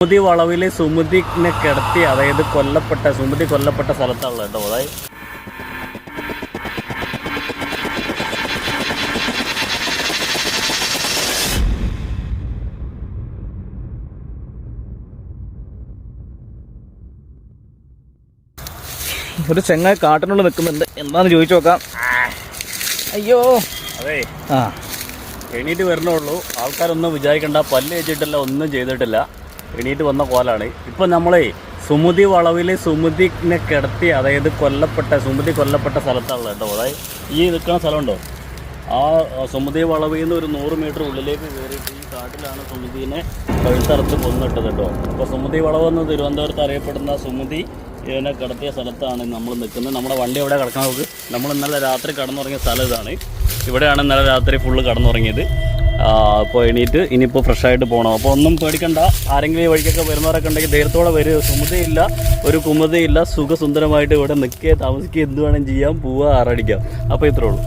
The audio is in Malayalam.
സുമതി വളവിൽ സുമതിനെ കിടത്തി അതായത് കൊല്ലപ്പെട്ട സുമതി കൊല്ലപ്പെട്ട സ്ഥലത്താണല്ലോ കേട്ടോ അതായത്. ഒരു ചെങ്ങായി കാട്ടിനുള്ളിൽ നിൽക്കുന്നുണ്ട്. എന്താന്ന് ചോദിച്ചു നോക്കാം. അയ്യോ. അതെ. ആ. എണീറ്റ് വരണുള്ളൂ ആൾക്കാരൊന്നും വിചാരിക്കണ്ട. പല്ല് വെച്ചിട്ടില്ല ഒന്നും ചെയ്തിട്ടില്ല. എണീറ്റ് വന്ന കോലാണ്. ഇപ്പം നമ്മളെ സുമതി വളവിൽ സുമതിനെ കിടത്തി അതായത് കൊല്ലപ്പെട്ട സുമതി കൊല്ലപ്പെട്ട സ്ഥലത്താണല്ലോ കേട്ടോ. അതായത് ഈ നിൽക്കുന്ന സ്ഥലമുണ്ടോ? ആ സുമതി വളവിൽ നിന്ന് ഒരു നൂറ് മീറ്റർ ഉള്ളിലേക്ക് കയറിയിട്ട് ഈ കാട്ടിലാണ് സുമതിനെ കഴുത്തറുത്ത് കൊന്നിട്ടത് കേട്ടോ. അപ്പോൾ സുമതി വളവ് എന്ന് തിരുവനന്തപുരത്ത് അറിയപ്പെടുന്ന സുമതി ഇതിനെ കിടത്തിയ സ്ഥലത്താണ് നമ്മൾ നിൽക്കുന്നത്. നമ്മുടെ വണ്ടി എവിടെ കിടക്കാൻ നോക്ക്. നമ്മൾ ഇന്നലെ രാത്രി കടന്നുറങ്ങിയ സ്ഥലം ഇതാണ്. ഇവിടെയാണ് ഇന്നലെ രാത്രി ഫുള്ള് കടന്നുറങ്ങിയത്. അപ്പോൾ എണീറ്റ് ഇനിയിപ്പോൾ ഫ്രഷായിട്ട് പോകണം അപ്പോൾ ഒന്നും പേടിക്കണ്ട. ആരെങ്കിലും ഈ വഴിക്കൊക്കെ വരുന്നവരൊക്കെ ഉണ്ടെങ്കിൽ ധൈര്യത്തോടെ വരും. സുമതയില്ല ഒരു കുമതയില്ല. സുഖസുന്ദരമായിട്ട് ഇവിടെ നിൽക്കുക താമസിക്കുക എന്ത് വേണം ചെയ്യാം പോവുക ആറടിക്കാം. അപ്പോൾ ഇത്രേ ഉള്ളൂ.